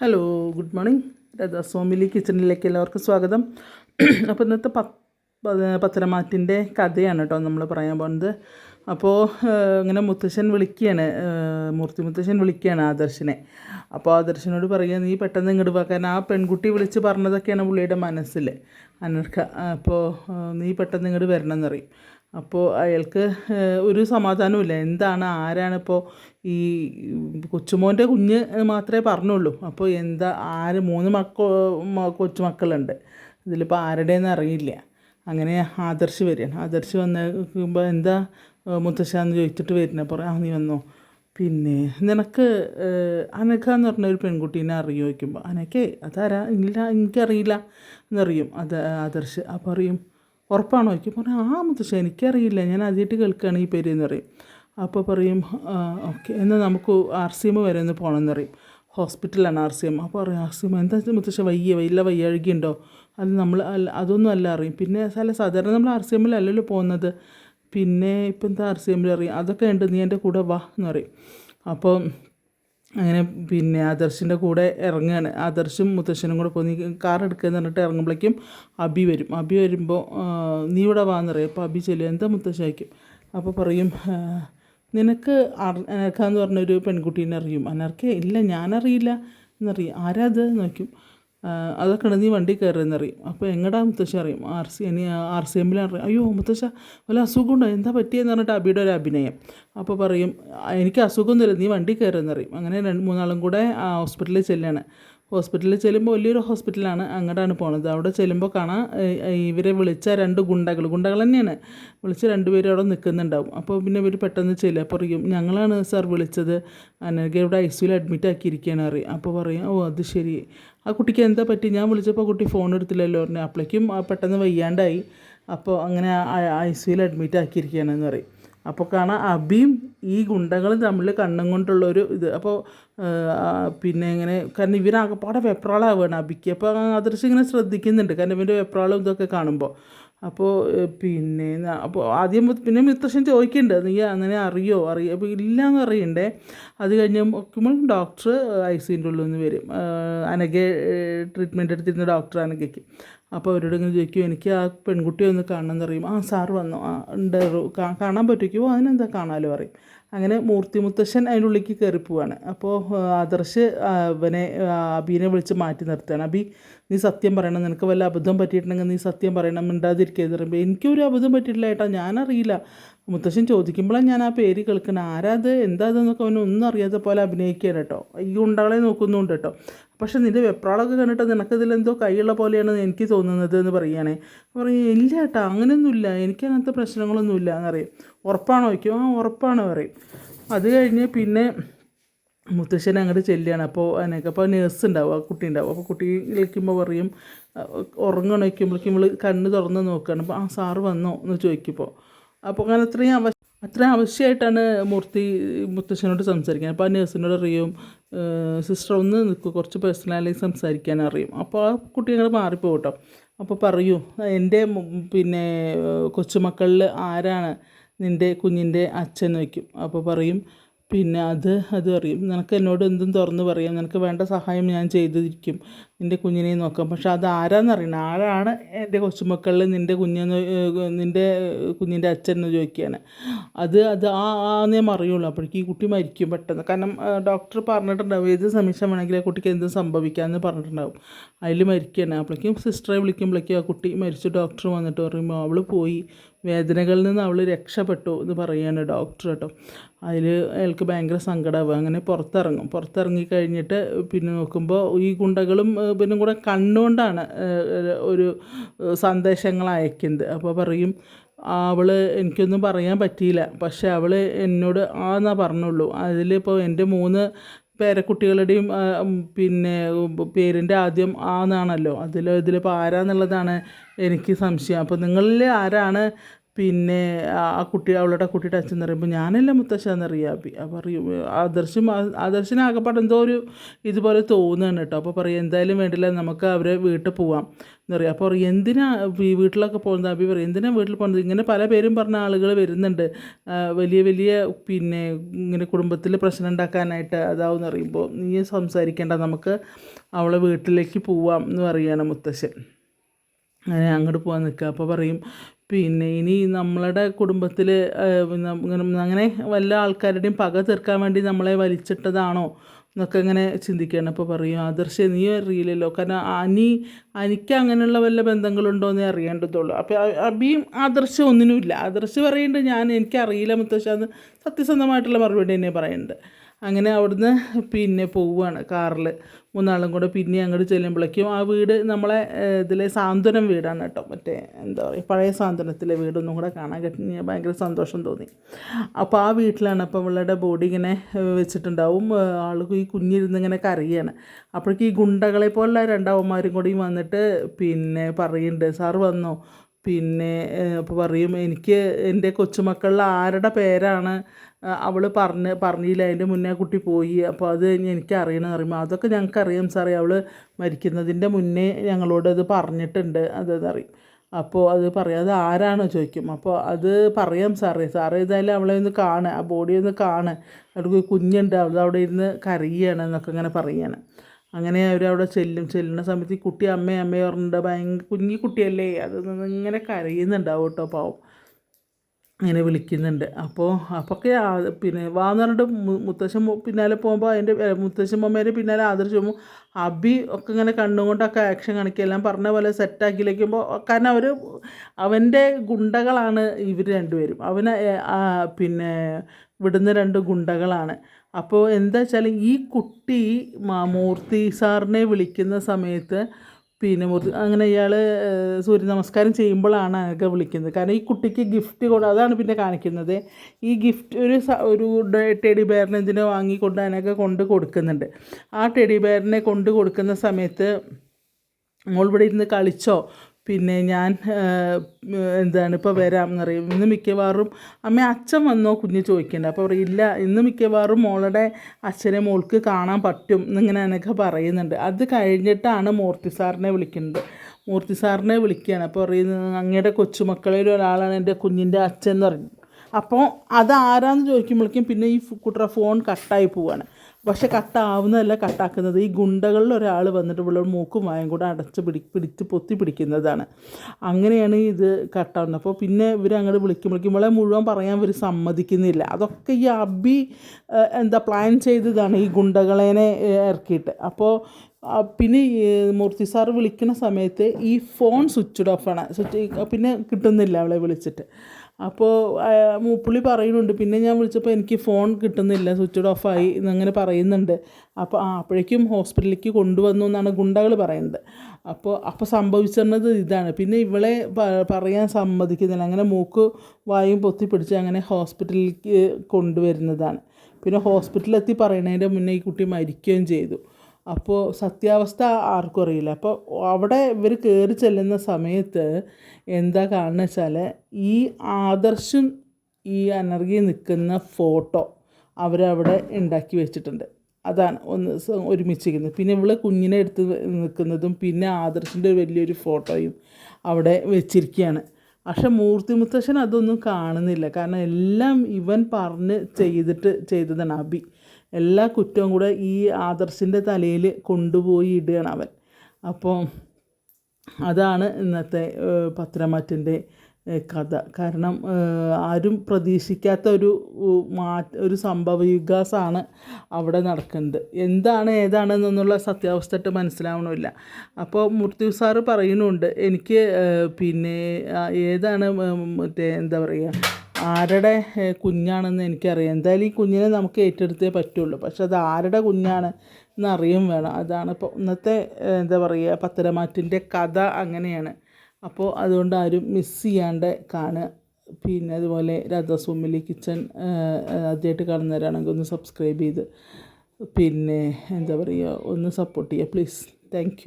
Hello good morning Radha Somili കിച്ചണിലേക്ക് എല്ലാവർക്കും സ്വാഗതം. അപ്പോൾ ഇന്നത്തെ പത്തരമാറ്റിന്റെ കഥയാണ് കേട്ടോ നമ്മൾ പറയാൻ പോകുന്നത്. അപ്പോൾ ഇങ്ങനെ മുത്തശ്ശൻ വിളിക്കുകയാണ്. മൂർത്തി മുത്തശ്ശൻ വിളിക്കുകയാണ് ആദർശനെ. അപ്പോൾ ആദർശനോട് പറയുക നീ പെട്ടെന്ന് ഇങ്ങോട്ട് കാരണം ആ പെൺകുട്ടി വിളിച്ച് പറഞ്ഞതൊക്കെയാണ് പുള്ളിയുടെ മനസ്സിൽ അനർക്ക അപ്പോൾ നീ പെട്ടെന്ന് ഇങ്ങോട്ട് വരണം എന്നറിയും അപ്പോൾ അയാൾക്ക് ഒരു സമാധാനമില്ല എന്താണ് ആരാണിപ്പോൾ ഈ കൊച്ചുമോന്റെ കുഞ്ഞ് മാത്രമേ പറഞ്ഞുള്ളൂ. അപ്പോൾ എന്താ ആര് മൂന്ന് മക്ക കൊച്ചുമക്കളുണ്ട്. ഇതിലിപ്പോൾ ആരുടേന്ന് അറിയില്ല. അങ്ങനെ ആദർശ് വരികയാണ്. ആദർശ് വന്ന് നോക്കുമ്പോൾ എന്താ മുത്തശ്ശാന്ന് ചോദിച്ചിട്ട് വരുന്നത്. പറയാം ആ നീ വന്നോ. പിന്നെ നിനക്ക് അനഘ എന്ന് പറഞ്ഞ ഒരു പെൺകുട്ടീനെ അറിയോ വയ്ക്കുമ്പോൾ അനക്കേ അതാരാ? ഇല്ല എനിക്കറിയില്ല എന്നറിയും അത് ആദർശ്. അപ്പോൾ അറിയും ഉറപ്പാണോ വയ്ക്കും പറഞ്ഞു ആ മുത്തശ്ശ എനിക്കറിയില്ല. ഞാൻ ആദ്യമായിട്ട് കേൾക്കുകയാണ് ഈ പേര് എന്ന് പറയും. അപ്പോൾ പറയും ഓക്കെ എന്നാൽ നമുക്ക് ആർ സി എം വരെ ഒന്ന് പോകണമെന്ന് പറയും. ഹോസ്പിറ്റലാണ് ആർ സി എം അപ്പോൾ പറയും ആർ സി എം എന്താ മുത്തശ്ശ വയ്യ വല്ല വയ്യാഴികയുണ്ടോ? അത് നമ്മൾ അല്ല അതൊന്നും അല്ല അറിയും പിന്നെ അല്ല സാധാരണ നമ്മൾ ആർ സി എമ്മിലല്ലല്ലോ പോകുന്നത്. പിന്നെ ഇപ്പം എന്താ ആർ സി എമ്മിൽ അറിയാം അതൊക്കെ ഉണ്ട് നീ എന്റെ കൂടെ വാ എന്ന് പറയും. അപ്പോൾ അങ്ങനെ പിന്നെ ആദർശിന്റെ കൂടെ ഇറങ്ങുകയാണ് ആദർശും മുത്തശ്ശനും കൂടെ പോയി കാർ എടുക്കുകയെന്ന് പറഞ്ഞിട്ട് ഇറങ്ങുമ്പോഴേക്കും അബി വരും. അബി വരുമ്പോൾ നീ ഇവിടെ പറയും. അപ്പോൾ അബി ചെല്ലും എന്താ മുത്തശ്ശായിരിക്കും അപ്പോൾ പറയും നിനക്ക് അനർക്ക എന്ന് പറഞ്ഞൊരു പെൺകുട്ടീനെ അറിയും. അനർക്ക ഇല്ല ഞാനറിയില്ല. എന്നറിയും. ആരാത് നോക്കും അതൊക്കെ നീ വണ്ടി കയറിയെന്നറിയും അപ്പോൾ എങ്ങടാ മുത്തശ്ശ അറിയും? ആർ സി ഇനി ആർ സി എമ്മിലാണ് അറിയും. അയ്യോ മുത്തശ്ശ വല്ല അസുഖമുണ്ടോ? എന്താ പറ്റിയെന്ന് പറഞ്ഞിട്ട് അബിയുടെ ഒരു അഭിനയം. അപ്പോൾ പറയും "ആ, എനിക്ക് അസുഖമൊന്നുമില്ല നീ വണ്ടി കയറിയെന്നറിയും അങ്ങനെ രണ്ട് മൂന്നാളും കൂടെ ഹോസ്പിറ്റലിൽ ചെല്ലുകയാണ് ഹോസ്പിറ്റലിൽ ചെല്ലുമ്പോൾ വലിയൊരു ഹോസ്പിറ്റലാണ് അങ്ങോട്ടാണ് പോണത്. അവിടെ ചെല്ലുമ്പോൾ കാണാം ഇവരെ വിളിച്ച രണ്ട് ഗുണ്ടകൾ ഗുണ്ടകൾ തന്നെയാണ്. വിളിച്ച് രണ്ടുപേരും അവിടെ നിൽക്കുന്നുണ്ടാവും അപ്പോൾ പിന്നെ ഇവർ പെട്ടെന്ന് ചെല്ലുക അപ്പോൾ പറയും ഞങ്ങളാണ് സാർ വിളിച്ചത്. അനർഗ ഇവിടെ ഐ സിയിൽ അഡ്മിറ്റ് ആക്കിയിരിക്കുകയാണ് അറിയും അപ്പോൾ പറയും ഓ അത് ശരി. ആ കുട്ടിക്ക് എന്താ പറ്റി? ഞാൻ വിളിച്ചപ്പോൾ കുട്ടി ഫോൺ എടുത്തില്ലല്ലോ പറഞ്ഞു. അപ്പോഴേക്കും പെട്ടെന്ന് വയ്യാണ്ടായി. അപ്പോൾ അങ്ങനെ ഐ സിയിൽ അഡ്മിറ്റ് ആക്കിയിരിക്കുകയാണെന്ന് പറയും. അപ്പോൾ കാണാം അബിയും ഈ ഗുണ്ടകളും തമ്മിൽ കണ്ണും കൊണ്ടുള്ള ഒരു ഇത് അപ്പോൾ പിന്നെ ഇങ്ങനെ കാരണം ഇവരാകപ്പാടെ വെപ്രാളാവുകയാണ് അബിക്ക്. അപ്പോൾ അദൃശ്യം ഇങ്ങനെ ശ്രദ്ധിക്കുന്നുണ്ട്. കാരണം ഇവന്റെ വെപ്രാളും ഇതൊക്കെ കാണുമ്പോൾ അപ്പോൾ പിന്നെ അപ്പോൾ ആദ്യം പിന്നെ മുത്തശ്ശൻ ചോദിക്കുന്നുണ്ട് നീ അങ്ങനെ അറിയോ? അറിയോ അപ്പോൾ ഇല്ല എന്ന് അറിയണ്ടേ അത് കഴിഞ്ഞ് നോക്കുമ്പോൾ ഡോക്ടർ ഐ സിന്റെ ഉള്ളിൽ നിന്ന് വരും. അനകെ ട്രീറ്റ്മെന്റ് എടുത്തിരുന്ന ഡോക്ടർ അനഘയ്ക്ക്. അപ്പോൾ അവരോട് ഇങ്ങനെ ചോദിക്കും എനിക്ക് ആ പെൺകുട്ടിയെ ഒന്ന് കാണണമെന്ന് അറിയും ആ സാർ വന്നു. ആ ഉണ്ട്. കാണാൻ പറ്റുമോ? അതിനെന്താ കാണാലോ? പറയും. അങ്ങനെ മൂർത്തി മുത്തശ്ശൻ അതിന്റെ ഉള്ളിലേക്ക് കയറി പോവാണ് അപ്പോൾ ആദർശ് അവനെ അബീനെ വിളിച്ച് മാറ്റി നിർത്തുകയാണ്. അബി നീ സത്യം പറയണം നിനക്ക് വല്ല അബദ്ധം പറ്റിയിട്ടുണ്ടെങ്കിൽ നീ സത്യം പറയണം മിണ്ടാതിരിക്കരുത് പറയുമ്പോൾ എനിക്കൊരു അബദ്ധം പറ്റിയിട്ടില്ല ഏട്ടാ ഞാനറിയില്ല. മുത്തശ്ശൻ ചോദിക്കുമ്പോഴാണ് ഞാൻ ആ പേര് കേൾക്കുന്നത് ആരാത് എന്താ അതെന്നൊക്കെ അവന് ഒന്നും അറിയാത്ത പോലെ അഭിനയിക്കുകയാണ് കേട്ടോ. ഈ ഉണ്ടാളെ നോക്കുന്നുണ്ട് കേട്ടോ. പക്ഷെ നിന്റെ വെപ്രാളൊക്കെ കണ്ടിട്ട് നിനക്കിതിലെന്തോ കൈയുള്ള പോലെയാണ് എനിക്ക് തോന്നുന്നത് എന്ന് പറയുകയാണേ. പറയും ഇല്ല ഏട്ടാ അങ്ങനെയൊന്നുമില്ല. എനിക്ക് അങ്ങനത്തെ പ്രശ്നങ്ങളൊന്നുമില്ല എന്നറിയും ഉറപ്പാണോ? വയ്ക്കും ആ ഉറപ്പാണ് പറയും. അത് കഴിഞ്ഞ് പിന്നെ മുത്തശ്ശൻ അങ്ങോട്ട് ചെല്ലുകയാണ്. അപ്പോൾ അതിനൊക്കെ അപ്പോൾ നേഴ്സ് ഉണ്ടാവും ആ കുട്ടി ഉണ്ടാവും. അപ്പോൾ കുട്ടി വിളിക്കുമ്പോൾ പറയും ഉറങ്ങണം? വയ്ക്കുമ്പോഴേക്കും കണ്ണ് തുറന്ന് നോക്കുകയാണ് അപ്പോൾ ആ സാറ് വന്നോ? എന്ന് ചോദിക്കുമ്പോൾ അപ്പോൾ അങ്ങനെ അത്രയും അവ അത്രയും ആവശ്യമായിട്ടാണ് മൂർത്തി മുത്തശ്ശനോട് സംസാരിക്കുന്നത്. അപ്പോൾ ആ നേഴ്സിനോട് അറിയും സിസ്റ്റർ ഒന്ന് നിൽക്കും കുറച്ച് പേഴ്സണലായി സംസാരിക്കാൻ അറിയും. അപ്പോൾ ആ കുട്ടി അങ്ങനെ മാറിപ്പോകും കേട്ടോ അപ്പോൾ പറയൂ എന്റെ പിന്നെ കൊച്ചുമക്കളിൽ ആരാണ് നിന്റെ കുഞ്ഞിന്റെ അച്ഛൻ? വയ്ക്കും അപ്പോൾ പറയും പിന്നെ അത് അത് അറിയും. നിനക്ക് എന്നോട് എന്തും തുറന്ന് പറയാം. നിനക്ക് വേണ്ട സഹായം ഞാൻ ചെയ്തിരിക്കും നിന്റെ കുഞ്ഞിനെ നോക്കാം പക്ഷെ അത് ആരാന്ന് ആരാന്നറിയണം ആരാണ് എന്റെ കൊച്ചുമക്കളിൽ നിന്റെ കുഞ്ഞെന്ന് നിന്റെ കുഞ്ഞിന്റെ അച്ഛൻ എന്ന് ചോദിക്കുകയാണ്. അത് അത് ആ ആന്നേ അറിയുള്ളൂ അപ്പോഴേക്കും ഈ കുട്ടി മരിക്കും പെട്ടെന്ന്. കാരണം ഡോക്ടർ പറഞ്ഞിട്ടുണ്ടാവും ഏത് സമീക്ഷം വേണമെങ്കിലും ആ കുട്ടിക്ക് എന്തും സംഭവിക്കാമെന്ന് പറഞ്ഞിട്ടുണ്ടാവും. അതിൽ മരിക്കുകയാണ്. അപ്പോഴേക്കും സിസ്റ്ററെ വിളിക്കുമ്പോഴേക്കും ആ കുട്ടി മരിച്ചു ഡോക്ടർ വന്നിട്ട് പറയുമ്പോൾ അവൾ പോയി. വേദനകളിൽ നിന്ന് അവൾ രക്ഷപ്പെട്ടു എന്ന് പറയുകയാണ് ഡോക്ടർ കേട്ടോ. അതിൽ അയാൾക്ക് ഭയങ്കര സങ്കടമാവുക അങ്ങനെ പുറത്തിറങ്ങും. പുറത്തിറങ്ങി കഴിഞ്ഞിട്ട് പിന്നെ നോക്കുമ്പോൾ ഈ ഗുണ്ടകളും പിന്നെ കൂടെ കണ്ണുകൊണ്ടാണ് ഒരു സന്ദേശങ്ങൾ അയക്കുന്നത്. അപ്പോൾ പറയും അവൾ എനിക്കൊന്നും പറയാൻ പറ്റിയില്ല. പക്ഷെ അവൾ എന്നോട് ആ എന്നാ പറഞ്ഞുള്ളൂ. അതിലിപ്പോൾ എന്റെ മൂന്ന് പേരക്കുട്ടികളുടെയും പിന്നെ പേരിന്റെ ആദ്യം ആ എന്നാണല്ലോ അതിൽ ഇതിലിപ്പോൾ ആരാന്നുള്ളതാണ് എനിക്ക് സംശയം. അപ്പോൾ നിങ്ങളിൽ ആരാണ് പിന്നെ ആ കുട്ടി അവളുടെ കുട്ടിയുടെ അച്ഛൻ എന്ന് പറയുമ്പോൾ ഞാനല്ല മുത്തശ്ശ എന്നറിയാം അബി അപ്പോൾ പറയും ആദർശം ആദർശനാകപ്പെട്ട എന്തോ ഒരു ഇതുപോലെ തോന്നുകയാണ് കേട്ടോ. അപ്പോൾ പറയും എന്തായാലും വേണ്ടില്ല നമുക്ക് അവരെ വീട്ടിൽ പോവാം. എന്ന് പറയുക അപ്പോൾ പറയും എന്തിനാ ഈ വീട്ടിലൊക്കെ പോകുന്നത്? അബി പറയും എന്തിനാ വീട്ടിൽ പോകുന്നത്? ഇങ്ങനെ പല പേരും പറഞ്ഞ ആളുകൾ വരുന്നുണ്ട്. വലിയ വലിയ പിന്നെ ഇങ്ങനെ കുടുംബത്തിൽ പ്രശ്നം ഉണ്ടാക്കാനായിട്ട് അതാവെന്ന് പറയുമ്പോൾ നീ സംസാരിക്കേണ്ട നമുക്ക് അവളെ വീട്ടിലേക്ക് പോവാം എന്ന് പറയുകയാണ് മുത്തശ്ശൻ. അങ്ങനെ അങ്ങോട്ട് പോകാൻ നിൽക്കുക. അപ്പോൾ പറയും പിന്നെ ഇനി നമ്മളുടെ കുടുംബത്തിൽ അങ്ങനെ വല്ല ആൾക്കാരുടെയും പക തീർക്കാൻ വേണ്ടി നമ്മളെ വലിച്ചിട്ടതാണോ? എന്നൊക്കെ ഇങ്ങനെ ചിന്തിക്കുകയാണ്. അപ്പോൾ പറയും ആദർശ നീ അറിയില്ലല്ലോ. കാരണം അനി അനിക്ക് അങ്ങനെയുള്ള വല്ല ബന്ധങ്ങളുണ്ടോ എന്നേ അറിയേണ്ടതുള്ളൂ. അപ്പോൾ അബിയും ആദർശം ഒന്നിനുമില്ല ആദർശ പറയുന്നുണ്ട് ഞാൻ എനിക്കറിയില്ല മുത്തശ്ശാന്ന് സത്യസന്ധമായിട്ടുള്ള മറുപടി തന്നെ പറയുന്നുണ്ട്. അങ്ങനെ അവിടുന്ന് പിന്നെ പോവുകയാണ് കാറിൽ മൂന്നാളും കൂടെ പിന്നെ അങ്ങോട്ട് ചെല്ലുമ്പോഴേക്കും ആ വീട് നമ്മളെ ഇതിലെ സാന്ത്വനം വീടാണ് കേട്ടോ. മറ്റേ എന്താ പറയുക പഴയ സാന്ത്വനത്തിലെ വീടൊന്നും കൂടെ കാണാൻ കിട്ടി ഭയങ്കര സന്തോഷം തോന്നി. അപ്പോൾ ആ വീട്ടിലാണ് അപ്പോൾ അവളുടെ ബോഡി ഇങ്ങനെ വെച്ചിട്ടുണ്ടാവും. ആൾക്ക് ഈ കുഞ്ഞിരുന്ന് ഇങ്ങനെ കരയാണ്. അപ്പോഴേക്കും ഈ ഗുണ്ടകളെ പോലുള്ള രണ്ടാവന്മാരും കൂടി വന്നിട്ട് പിന്നെ പറയുന്നുണ്ട് സാറ് വന്നോ? പിന്നെ അപ്പോൾ പറയും എനിക്ക് എന്റെ കൊച്ചുമക്കളിൽ ആരുടെ പേരാണ്? അവൾ പറഞ്ഞ് പറഞ്ഞില്ല. അതിന്റെ മുന്നേ കുട്ടി പോയി. അപ്പോൾ അത് എനിക്ക് അറിയണമെന്ന് പറയുമ്പോൾ അതൊക്കെ ഞങ്ങൾക്ക് അറിയാം സാറേ. അവൾ മരിക്കുന്നതിന്റെ മുന്നേ ഞങ്ങളോട് അത് പറഞ്ഞിട്ടുണ്ട്. അതെന്ന് അറിയും അപ്പോൾ അത് പറയാം അത് ആരാണോ? ചോദിക്കും. അപ്പോൾ അത് പറയാം സാറേ. സാറേ ഏതായാലും അവളെ ഒന്ന് കാണുക ആ ബോഡി ഒന്ന് കാണുക അവൾക്ക് കുഞ്ഞുണ്ട്. അവിടെ ഇരുന്ന് കരയുകയാണ് എന്നൊക്കെ ഇങ്ങനെ പറയുകയാണ്. അങ്ങനെ അവരവിടെ ചെല്ലും ചെല്ലുന്ന സമയത്ത് ഈ കുട്ടി അമ്മേ അമ്മേ പറഞ്ഞിട്ട് ഭയങ്കര കുഞ്ഞി കുട്ടിയല്ലേ? അത് ഇങ്ങനെ കരയുന്നുണ്ടാവും കേട്ടോ പാവം. ഇങ്ങനെ വിളിക്കുന്നുണ്ട്. അപ്പോൾ അപ്പൊക്കെ പിന്നെ വാന്ന് പറഞ്ഞിട്ട് മുത്തശ്ശൻ പിന്നാലെ പോകുമ്പോൾ അതിന്റെ മുത്തശ്ശൻ അമ്മേന്റെ പിന്നാലെ ആദർശ് പോകുമ്പോൾ അബി ഒക്കെ ഇങ്ങനെ കണ്ണുകൊണ്ടൊക്കെ ആക്ഷൻ കാണിക്കുക. എല്ലാം പറഞ്ഞ പോലെ സെറ്റാക്കി വയ്ക്കുമ്പോൾ കാരണം അവർ അവന്റെ ഗുണ്ടകളാണ് ഇവർ രണ്ടുപേരും. അവന് പിന്നെ വിടുന്ന രണ്ട് ഗുണ്ടകളാണ്. അപ്പോൾ എന്താ വെച്ചാൽ ഈ കുട്ടി മൂർത്തി സാറിനെ വിളിക്കുന്ന സമയത്ത് പിന്നെ മുറി അങ്ങനെ ഇയാൾ സൂര്യ നമസ്കാരം ചെയ്യുമ്പോഴാണ് അതൊക്കെ വിളിക്കുന്നത്. കാരണം ഈ കുട്ടിക്ക് ഗിഫ്റ്റ് കൊടു അതാണ് പിന്നെ കാണിക്കുന്നത്. ഈ ഗിഫ്റ്റ് ഒരു ഒരു ടെഡി ബെയറിനെ ഇതിനെ വാങ്ങിക്കൊണ്ട് അതിനൊക്കെ കൊണ്ട് കൊടുക്കുന്നുണ്ട്. ആ ടെഡി ബെയറിനെ കൊണ്ട് കൊടുക്കുന്ന സമയത്ത് മോൾ ഇവിടെ ഇരുന്ന് കളിച്ചോ പിന്നെ ഞാൻ എന്താണ് ഇപ്പോൾ വരാം എന്ന് പറയും. ഇന്ന് മിക്കവാറും അമ്മ അച്ഛൻ വന്നോ? കുഞ്ഞ് ചോദിക്കേണ്ട. അപ്പോൾ പറയും ഇല്ല ഇന്ന് മിക്കവാറും മോളുടെ അച്ഛനെ മോൾക്ക് കാണാൻ പറ്റും എന്നിങ്ങനെ എന്നൊക്കെ പറയുന്നുണ്ട്. അത് കഴിഞ്ഞിട്ടാണ് മൂർത്തി സാറിനെ വിളിക്കുന്നത്. മൂർത്തി സാറിനെ വിളിക്കുകയാണ്. അപ്പോൾ പറയുന്നത് അങ്ങയുടെ കൊച്ചുമക്കളിൽ ഒരാളാണ് എന്റെ കുഞ്ഞിന്റെ അച്ഛൻ എന്ന് പറഞ്ഞു അപ്പോൾ അതാരാന്ന് ചോദിക്കുമ്പോഴേക്കും പിന്നെ ഈ കുട്ടിയുടെ ഫോൺ കട്ടായി പോവാണ്. പക്ഷെ കട്ടാവുന്നതല്ല കട്ടാക്കുന്നത് ഈ ഗുണ്ടകളിൽ ഒരാൾ വന്നിട്ട് ഇവിടെ മൂക്കും വായും കൂടെ അടച്ച് പിടി പിടിച്ച് പൊത്തി പിടിക്കുന്നതാണ്. അങ്ങനെയാണ് ഇത് കട്ടാവുന്നത്. അപ്പോൾ പിന്നെ ഇവർ അങ്ങോട്ട് വിളിക്കും ഇവളെ മുഴുവൻ പറയാൻ ഇവർ സമ്മതിക്കുന്നില്ല. അതൊക്കെ ഈ അബി എന്താ പ്ലാൻ ചെയ്തതാണ് ഈ ഗുണ്ടകളേനെ ഇറക്കിയിട്ട്. അപ്പോൾ പിന്നെ മൂർത്തി സാർ വിളിക്കുന്ന സമയത്ത് ഈ ഫോൺ സ്വിച്ച്ഡ് ഓഫാണ് സ്വിച്ച് പിന്നെ കിട്ടുന്നില്ല അവളെ വിളിച്ചിട്ട്. അപ്പോൾ പുള്ളി പറയുന്നുണ്ട്. പിന്നെ ഞാൻ വിളിച്ചപ്പോൾ എനിക്ക് ഫോൺ കിട്ടുന്നില്ല. സ്വിച്ച്ഡ് ഓഫായി എന്നങ്ങനെ പറയുന്നുണ്ട്. അപ്പോൾ ആ അപ്പോഴേക്കും ഹോസ്പിറ്റലിലേക്ക് കൊണ്ടുവന്നു എന്നാണ് ഗുണ്ടകൾ പറയുന്നത്. അപ്പോൾ അപ്പോൾ സംഭവിച്ചിരുന്നത് ഇതാണ്. പിന്നെ ഇവളെ പറയാൻ സമ്മതിക്കുന്നില്ല. അങ്ങനെ മൂക്ക് വായും പൊത്തി പിടിച്ച് അങ്ങനെ ഹോസ്പിറ്റലിലേക്ക് കൊണ്ടുവരുന്നതാണ്. പിന്നെ ഹോസ്പിറ്റലിലെത്തി പറയുന്നതിന്റെ മുന്നേ ഈ കുട്ടി മരിക്കുകയും ചെയ്തു. അപ്പോൾ സത്യാവസ്ഥ ആർക്കും അറിയില്ല. അപ്പോൾ അവിടെ ഇവർ കയറി ചെല്ലുന്ന സമയത്ത് എന്താ കാണുന്നത് വെച്ചാൽ ഈ ആദർശം ഈ അനർഗി നിൽക്കുന്ന ഫോട്ടോ അവരവിടെ ഉണ്ടാക്കി വെച്ചിട്ടുണ്ട്. അതാണ് ഒന്ന് ഒരുമിച്ചിരിക്കുന്നത്. പിന്നെ ഇവൾ കുഞ്ഞിനെ എടുത്ത് നിൽക്കുന്നതും പിന്നെ ആദർശിന്റെ വലിയൊരു ഫോട്ടോയും അവിടെ വെച്ചിരിക്കുകയാണ്. പക്ഷെ മൂർത്തി മുത്തശ്ശൻ അതൊന്നും കാണുന്നില്ല. കാരണം എല്ലാം ഇവൻ പറഞ്ഞ് ചെയ്തിട്ട് ചെയ്തതാണ് അബി എല്ലാ കുറ്റവും കൂടെ ഈ ആദർശിന്റെ തലയിൽ കൊണ്ടുപോയി ഇടുകയാണ് അവൻ. അപ്പോൾ അതാണ് ഇന്നത്തെ പത്രമാറ്റിന്റെ കഥ. കാരണം ആരും പ്രതീക്ഷിക്കാത്ത ഒരു മാ ഒരു സംഭവ വികാസമാണ് അവിടെ നടക്കുന്നത്. എന്താണ് ഏതാണെന്നുള്ള സത്യാവസ്ഥയായിട്ട് മനസ്സിലാവണമില്ല അപ്പോൾ മൂർത്തി സാറ് പറയുന്നുണ്ട് എനിക്ക് പിന്നെ ഏതാണ് മറ്റേ എന്താ പറയുക ആരുടെ കുഞ്ഞാണെന്ന് എനിക്കറിയാം. എന്തായാലും ഈ കുഞ്ഞിനെ നമുക്ക് ഏറ്റെടുത്തേ പറ്റുള്ളൂ. പക്ഷെ അത് ആരുടെ കുഞ്ഞാണ് എന്നറിയും വേണം. അതാണ് ഇപ്പോൾ ഇന്നത്തെ എന്താ പറയുക പത്തരമാറ്റിന്റെ കഥ അങ്ങനെയാണ്. അപ്പോൾ അതുകൊണ്ട് ആരും മിസ് ചെയ്യാണ്ട് കാണുക. പിന്നെ അതുപോലെ രാധാസ്വാമിലി കിച്ചൺ ആദ്യമായിട്ട് കാണുന്നവരാണെങ്കിൽ ഒന്ന് സബ്സ്ക്രൈബ് ചെയ്ത്. പിന്നെ എന്താ പറയുക ഒന്ന് സപ്പോർട്ട് ചെയ്യുക പ്ലീസ് താങ്ക്